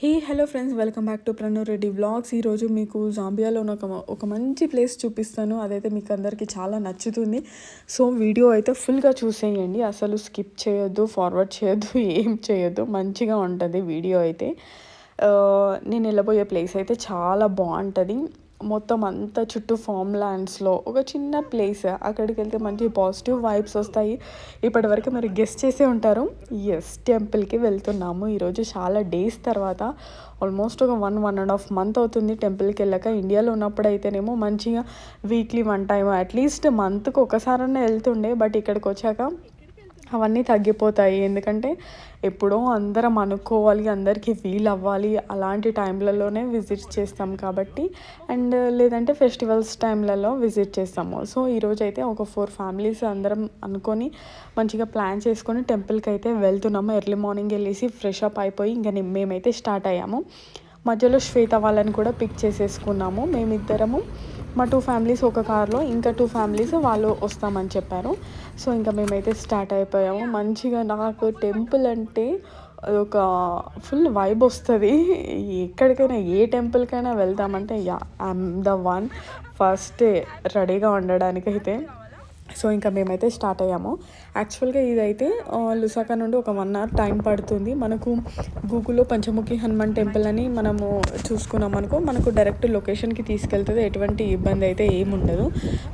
Hey hello friends welcome back to Pranoor Reddy vlogs. ఈరోజు మీకు జాంబియాలో ఒక ఒక మంచి ప్లేస్ చూపిస్తాను. అదైతే మీకు అందరికీ చాలా నచ్చుతుంది. సో వీడియో అయితే ఫుల్గా చూసేయండి. అసలు స్కిప్ చేయొద్దు ఫార్వర్డ్ చేయొద్దు ఏం చేయొద్దు. మంచిగా ఉంటుంది వీడియో అయితే. నేను వెళ్ళబోయే ప్లేస్ అయితే చాలా బాగుంటుంది. మొత్తం అంతా చుట్టూ ఫామ్ ల్యాండ్స్లో. ఒక చిన్న ప్లేస్ అక్కడికి వెళ్తే మంచి పాజిటివ్ వైబ్స్ వస్తాయి. ఇప్పటివరకు మీరు గెస్ట్ చేసే ఉంటారు. ఎస్ టెంపుల్కి వెళ్తున్నాము. ఈరోజు చాలా డేస్ తర్వాత ఆల్మోస్ట్ ఒక one one and half month అవుతుంది టెంపుల్కి వెళ్ళాక. ఇండియాలో ఉన్నప్పుడు అయితేనేమో మంచిగా వీక్లీ వన్ టైం అట్లీస్ట్ మంత్కి ఒకసారన్నా వెళ్తుండే. బట్ ఇక్కడికి వచ్చాక అవన్నీ తగ్గిపోతాయి. ఎందుకంటే ఎప్పుడో అందరం అనుకోవాలి అందరికీ వీల్ అవ్వాలి అలాంటి టైంలలోనే విజిట్ చేస్తాం కాబట్టి. అండ్ లేదంటే ఫెస్టివల్స్ టైంలలో విజిట్ చేస్తాము. సో ఈరోజు అయితే ఒక ఫోర్ ఫ్యామిలీస్ అందరం అనుకొని మంచిగా ప్లాన్ చేసుకొని టెంపుల్కి అయితే వెళ్తున్నాము. ఎర్లీ మార్నింగ్ వెళ్ళేసి ఫ్రెష్ అప్ అయిపోయి ఇంకా మేమైతే స్టార్ట్ అయ్యాము. మధ్యలో శ్వేత వాళ్ళని కూడా పిక్ చేసేసుకున్నాము. మేమిద్దరము మా టూ ఫ్యామిలీస్ ఒక కార్లో ఇంకా టూ ఫ్యామిలీస్ వాళ్ళు వస్తామని చెప్పారు. సో ఇంకా మేమైతే స్టార్ట్ అయిపోయాము. మంచిగా నాకు టెంపుల్ అంటే ఒక ఫుల్ వైబ్ వస్తుంది. ఎక్కడికైనా ఏ టెంపుల్కైనా వెళ్తామంటే yeah I'm the one first రెడీగా ఉండడానికైతే. సో ఇంకా మేమైతే స్టార్ట్ అయ్యాము. యాక్చువల్గా ఇదైతే లుసాకా నుండి ఒక వన్ అవర్ టైం పడుతుంది. మనకు గూగుల్లో పంచముఖి హనుమాన్ టెంపుల్ అని మనము చూసుకున్నాం అనుకో మనకు డైరెక్ట్ లొకేషన్కి తీసుకెళ్తుంది. ఎటువంటి ఇబ్బంది అయితే ఏముండదు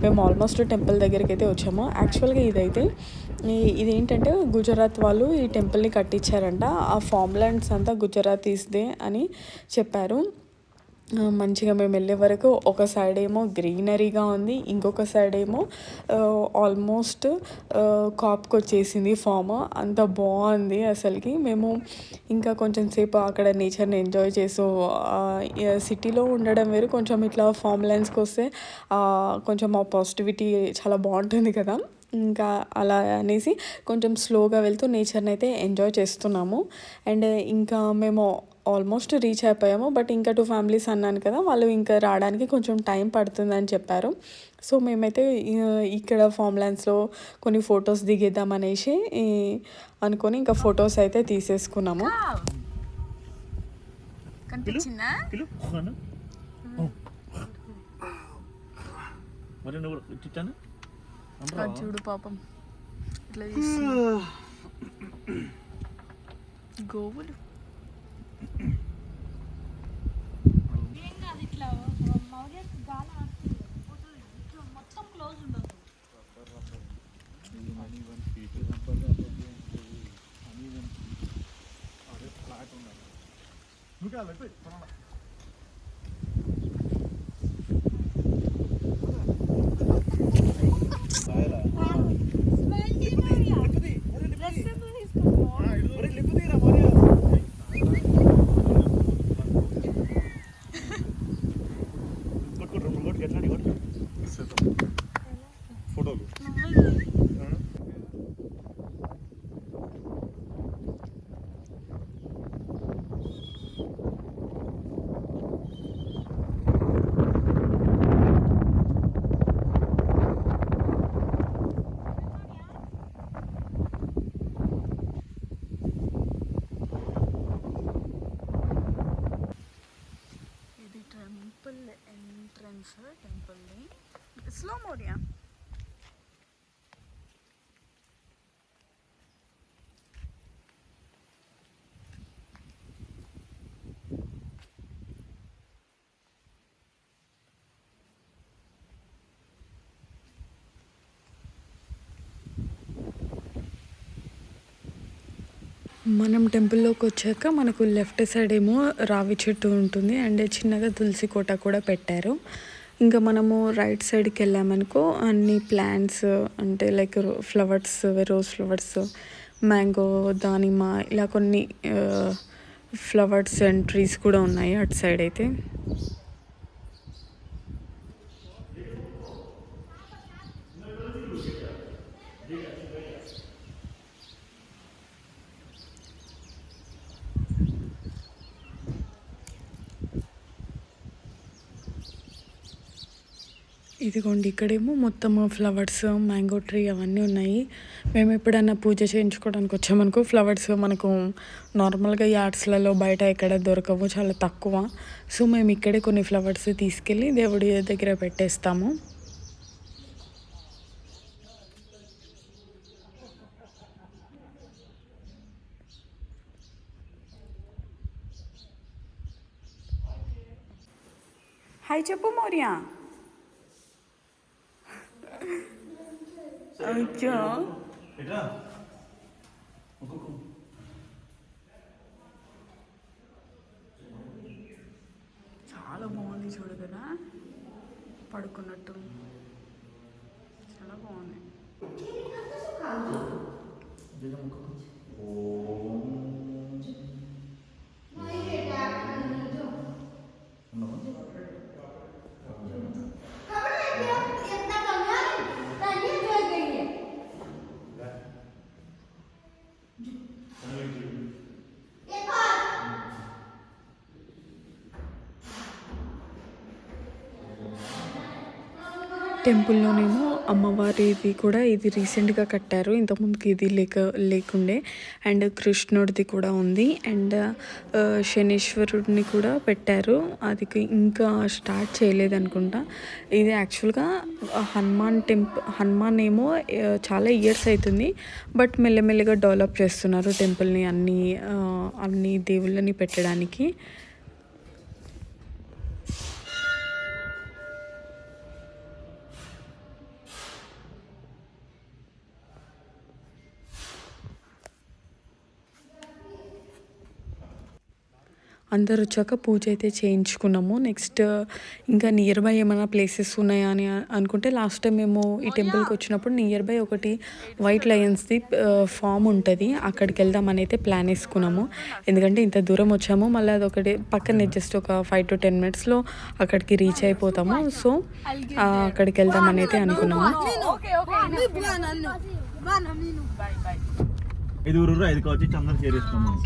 మేము ఆల్మోస్ట్ టెంపుల్ దగ్గరికి అయితే వచ్చాము. యాక్చువల్గా ఇదైతే ఇదేంటంటే గుజరాత్ వాళ్ళు ఈ టెంపుల్ని కట్టించారంట. ఆ ఫామ్ ల్యాండ్స్ అంతా గుజరాతీస్దే అని చెప్పారు. మంచిగా మేము వెళ్ళే వరకు ఒక సైడ్ ఏమో గ్రీనరీగా ఉంది ఇంకొక సైడ్ ఏమో ఆల్మోస్ట్ కాప్కి వచ్చేసింది ఫామ్ అంత బాగుంది అసలుకి. మేము ఇంకా కొంచెం సేపు అక్కడ నేచర్ని ఎంజాయ్ చేస్తూ సిటీలో ఉండడం వేరు. కొంచెం ఇట్లా ఫామ్ లైన్స్కి వస్తే కొంచెం ఆ పాజిటివిటీ చాలా బాగుంటుంది కదా. ఇంకా అలా అనేసి కొంచెం స్లోగా వెళ్తూ నేచర్ని అయితే ఎంజాయ్ చేస్తున్నాము. అండ్ ఇంకా మేము ఆల్మోస్ట్ రీచ్ అయిపోయాము. బట్ ఇంకా టూ ఫ్యామిలీస్ అన్నాను కదా వాళ్ళు ఇంకా రావడానికి కొంచెం టైం పడుతుందని చెప్పారు. సో మేమైతే ఇక్కడ ఫామ్ ల్యాండ్స్లో కొన్ని ఫొటోస్ దిగేద్దాం అనేసి అనుకొని ఇంకా ఫొటోస్ అయితే తీసేసుకున్నాము. కనిపించిందా? పిలు అన్న మరి నువ్వు ఇచ్చాను అది చూడు పాపం ఇట్లా గోవులు ఫోటోలు ఇది టెంపుల్ ఎంట్రన్స్ టెంపుల్ని స్లో మోడియా మనం టెంపుల్లోకి వచ్చాక మనకు లెఫ్ట్ సైడ్ ఏమో రావి చెట్టు ఉంటుంది అండ్ చిన్నగా తులసి కోట కూడా పెట్టారు. ఇంకా మనము రైట్ సైడ్కి వెళ్ళామనుకో అన్ని ప్లాంట్స్ అంటే like flowers rose flowers mango దానిమ్మ ఇలా కొన్ని ఫ్లవర్స్ అండ్ ట్రీస్ కూడా ఉన్నాయి అటు సైడ్ అయితే. ఇదిగోండి ఇక్కడేమో మొత్తం ఫ్లవర్స్ మ్యాంగో ట్రీ అవన్నీ ఉన్నాయి. మేము ఎప్పుడైనా పూజ చేయించుకోవడానికి వచ్చామనుకో ఫ్లవర్స్ మనకు నార్మల్గా యార్డ్స్లలో బయట ఎక్కడ దొరకవు చాలా తక్కువ. సో మేము ఇక్కడే కొన్ని ఫ్లవర్స్ తీసుకెళ్ళి దేవుడి దగ్గర పెట్టేస్తాము. హాయ్ చెప్పు మౌర్య. చాలా బాగుంది చూడు కదా. పడుకున్నట్టు. టెంపుల్లోనేమో అమ్మవారిది కూడా ఇది రీసెంట్గా కట్టారు. ఇంతకుముందుకి ఇది లేక లేకుండే. అండ్ కృష్ణుడిది కూడా ఉంది. అండ్ శనీశ్వరుడిని కూడా పెట్టారు. అది ఇంకా స్టార్ట్ చేయలేదు అనుకుంటా ఇది యాక్చువల్గా హనుమాన్ టెంపుల్ హనుమాన్ ఏమో చాలా ఇయర్స్ అవుతుంది బట్ మెల్లమెల్లగా డెవలప్ చేస్తున్నారు టెంపుల్ని అన్ని అన్ని దేవుళ్ళని పెట్టడానికి. అందరు వచ్చాక పూజ అయితే చేయించుకున్నాము. నెక్స్ట్ ఇంకా నియర్ బై ఏమైనా ప్లేసెస్ ఉన్నాయా అని అనుకుంటే లాస్ట్ టైం మేము ఈ టెంపుల్కి వచ్చినప్పుడు నియర్ బై ఒకటి వైట్ లయన్స్ది ఫామ్ ఉంటుంది. అక్కడికి వెళ్దామని అయితే ప్లాన్ వేసుకున్నాము. ఎందుకంటే ఇంత దూరం వచ్చాము. మళ్ళీ అదొకటి పక్కనే జస్ట్ ఒక ఫైవ్ టు టెన్ మినిట్స్లో అక్కడికి రీచ్ అయిపోతాము. సో ఆ, అక్కడికి వెళ్దామని అయితే అనుకున్నాము. ఇది ఊరు ఐదు కావచ్చు అందరు చేరేసుకున్నాం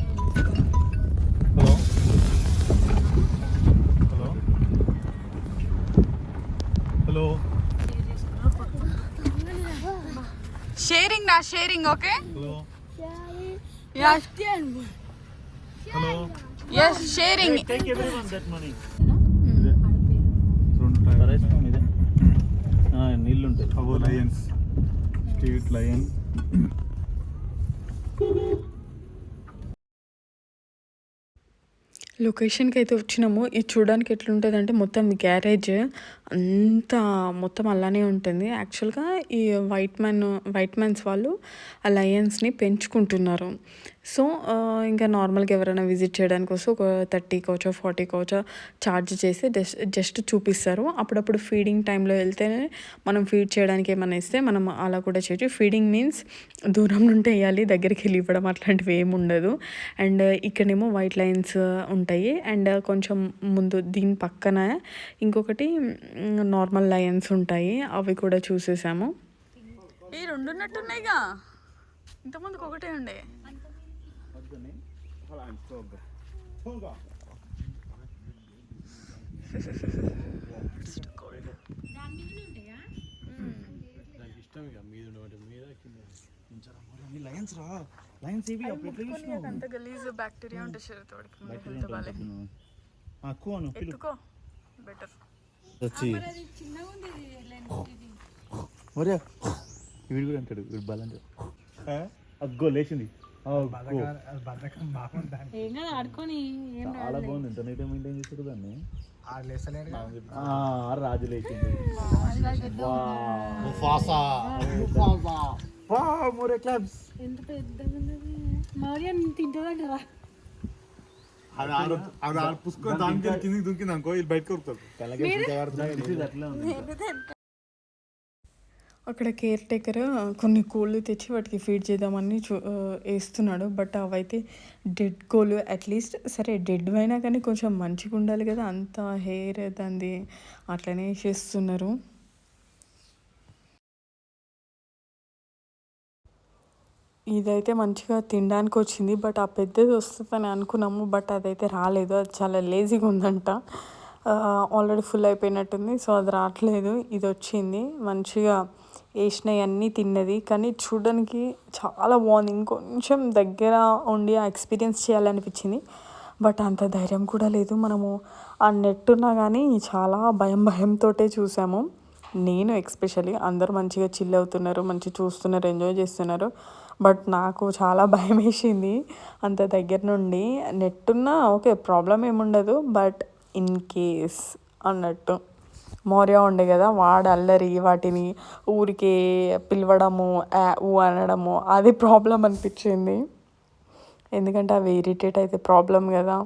హలో హలో హలో షేరింగ్ నా sharing okay hello yes hello yes sharing take everyone that money రెండు టైర్ ఇదే నీళ్ళు ఉంటాయి అవో లయన్స్ స్ట్రీట్ లయన్ లొకేషన్కి అయితే వచ్చినాము. ఇది చూడడానికి ఎట్లుంటుంది అంటే మొత్తం గ్యారేజ్ అంతా మొత్తం అలానే ఉంటుంది. యాక్చువల్గా ఈ వైట్ మ్యాన్ వైట్ మ్యాన్స్ వాళ్ళు ఆ లయన్స్ని పెంచుకుంటున్నారు. సో ఇంకా నార్మల్గా ఎవరైనా విజిట్ చేయడానికి వస్తే ఒక థర్టీ కోచో ఫార్టీ కోచో ఛార్జ్ చేసి జస్ట్ జస్ట్ చూపిస్తారు. అప్పుడప్పుడు ఫీడింగ్ టైంలో వెళ్తేనే మనం ఫీడ్ చేయడానికి ఏమైనా ఇస్తే మనం అలా కూడా చేయొచ్చు. ఫీడింగ్ మీన్స్ దూరం నుండి వేయాలి దగ్గరికి వెళ్ళి ఇవ్వడం అట్లాంటివి ఏమి ఉండదు. అండ్ ఇక్కడేమో వైట్ లైన్స్ ఉంటాయి. అండ్ కొంచెం ముందు దీని పక్కన ఇంకొకటి నార్మల్ లయన్స్ ఉంటాయి. అవి కూడా చూసేసాము. ఈ రెండున్నట్టున్నాయిగా. ఇంతకుముందుకు ఒకటే ఉండే. లయన్స్ రా లయన్స్ ఏవి అంత గలీజ్ బ్యాక్టీరియా ఉంటే శరీరతోడికి హెల్త్ బాలే ఎక్కువ అను పిలు ఎత్తుకో బెటర్ వచ్చి ఒరే వీడు కూడా అంటాడు వీడు అగ్గో లేచింది అగ్గో. ఏం కదా ఆడుకొని ఏం చాలా బాగుంది ఎంత నీట్గా మెయింటైన్ చేశాడు దాన్ని లేసలేరు ఆ, రాజు లేచింది మోరే క్లబ్స్ ఎంత పెద్దగా ఉన్నది మౌర్య తింటుందంటారా అది ఆడ పుసుకొని దానికి కిందికి దుంకింది అనుకో వీళ్ళు బయటకు వరుకుతారు అట్లా ఉంది అక్కడ కేర్ టేకర్ కొన్ని కోళ్ళు తెచ్చి వాటికి ఫీడ్ చేద్దామని చూ వేస్తున్నాడు. బట్ అవైతే డెడ్ కోళ్ళు అట్లీస్ట్ సరే డెడ్ అయినా కానీ కొంచెం మంచిగా ఉండాలి కదా. అంత హెయిర్ దాన్ని అట్లనే చేస్తున్నారు. ఇదైతే మంచిగా తినడానికి వచ్చింది. బట్ ఆ పెద్దది వస్తుందని అనుకున్నాము. బట్ అదైతే రాలేదు. అది చాలా లేజీగా ఉందంట. ఆల్రెడీ ఫుల్ అయిపోయినట్టుంది. సో అది రావట్లేదు. ఇది వచ్చింది. మంచిగా వేసినవి అన్నీ తిన్నది. కానీ చూడడానికి చాలా బాగుంది. ఇంకొంచెం దగ్గర ఉండి ఆ ఎక్స్పీరియన్స్ చేయాలనిపించింది. బట్ అంత ధైర్యం కూడా లేదు. మనము ఆ నెట్ ఉన్నా కానీ చాలా భయం భయంతో చూసాము. నేను ఎక్స్పెషల్లీ అందరూ మంచిగా చిల్ అవుతున్నారు మంచిగా చూస్తున్నారు ఎంజాయ్ చేస్తున్నారు. బట్ నాకు చాలా భయం వేసింది అంత దగ్గర నుండి. నెట్ ఉన్నా ఓకే ప్రాబ్లం ఏముండదు. బట్ ఇన్ కేస్ అన్నట్టు. మౌర్య ఉండే కదా వాడు అల్లరి వాటిని ఊరికే పిలవడము ఊ అనడము అది ప్రాబ్లం అనిపించింది. ఎందుకంటే అవి ఇరిటేట్ అయితే ప్రాబ్లం కదా.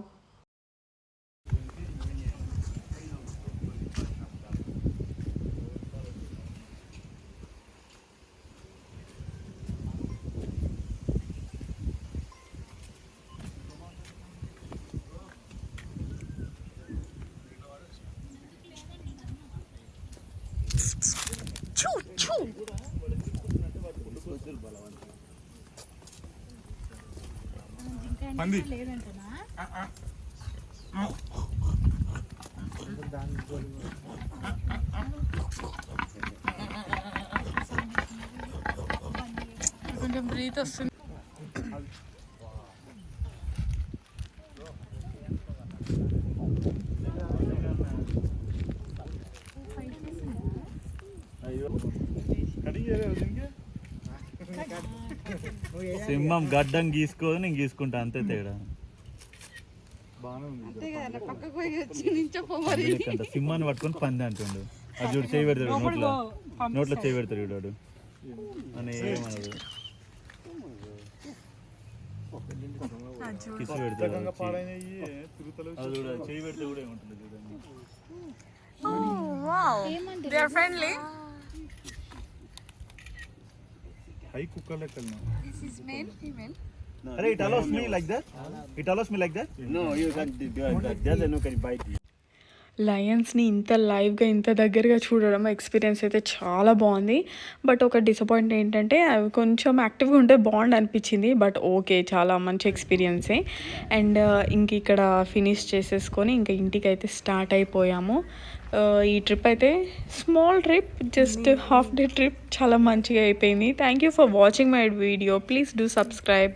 లేదంటనా? కొంచెం బ్రీత్ వస్తుంది. సింహం గడ్డం గీసుకోదు నేను గీసుకుంటా అంతే తేడా. సింహాన్ని పట్టుకొని పంది అంటుండు. అది చూడు చేయి పెడతాడు నోట్లో నోట్లో చేయి పెడతాడు చూడు వాడు. అని ఏమనదు కిసు పెడతాడు అది చూడు చేయి పెడితే కూడా ఏముంటుంది చూడండి. హై కుక్క లెక్కలు అరే it allows me like that it allows me like that No, you can do that. Just no can bite you. లయన్స్ని ఇంత లైవ్గా ఇంత దగ్గరగా చూడడం ఎక్స్పీరియన్స్ అయితే చాలా బాగుంది. బట్ ఒక డిసప్పాయింట్ ఏంటంటే అవి కొంచెం యాక్టివ్గా ఉంటే బాగుండు అనిపించింది. బట్ ఓకే చాలా మంచి ఎక్స్పీరియన్సే అండ్ ఇంక ఇక్కడ ఫినిష్ చేసేసుకొని ఇంకా ఇంటికి అయితే స్టార్ట్ అయిపోయాము. Uh, ఈ ట్రిప్ అయితే small trip just half day trip చాలా మంచిగా అయిపోయింది. Thank you for watching my video please do subscribe